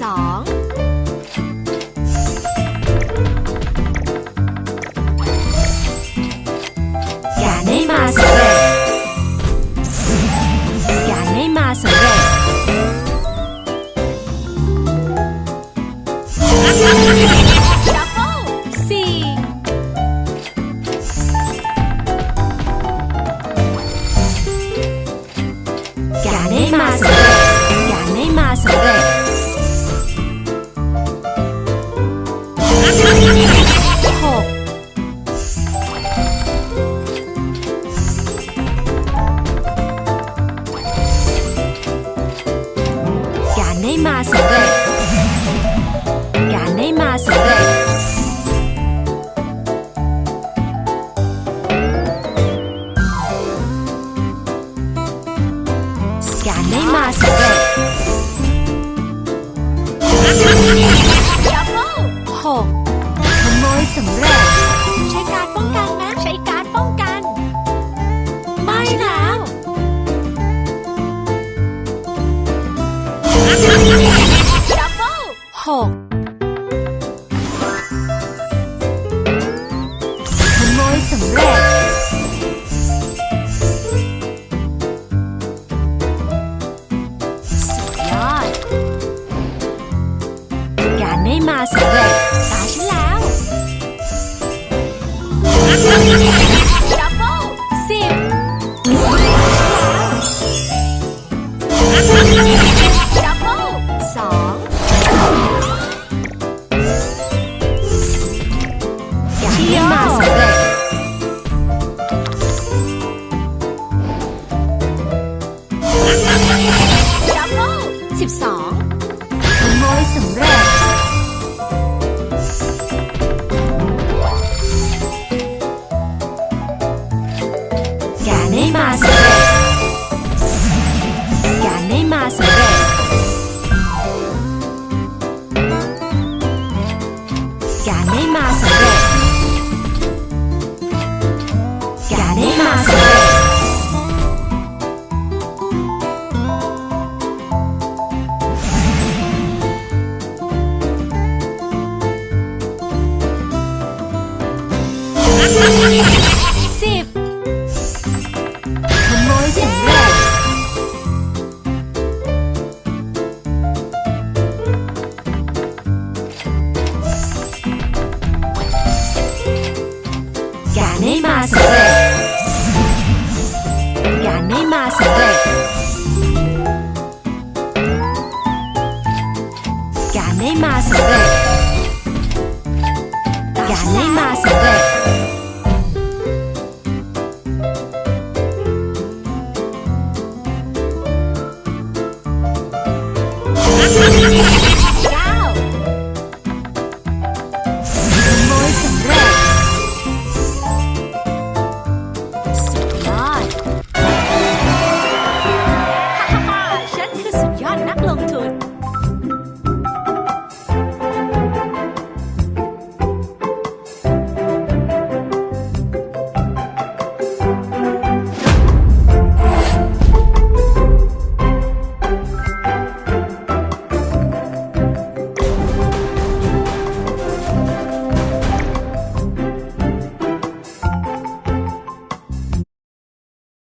สองการได้มาสำเร็จการได้มาสำเร็จดับเบิลสี่กาได้มาสำเร็จ การได้มาสำเร็จ การได้มาสำเร็จการได้มาสำเร็จ ยสำเร็จ ใช้การป้องกันไหมใช้การป้องกันไม่แล้ว ดับเบิลหกขโมยสำเร็จ สุดยอด การได้มาสำเร็จ ดับเบิสิบสองขโมยสำเร็จการได้มาสร็จการได้มาสำเร็จการได้มาสำเร็จ ไม่มาสำเร็จ งานไม่มาสำเร็จ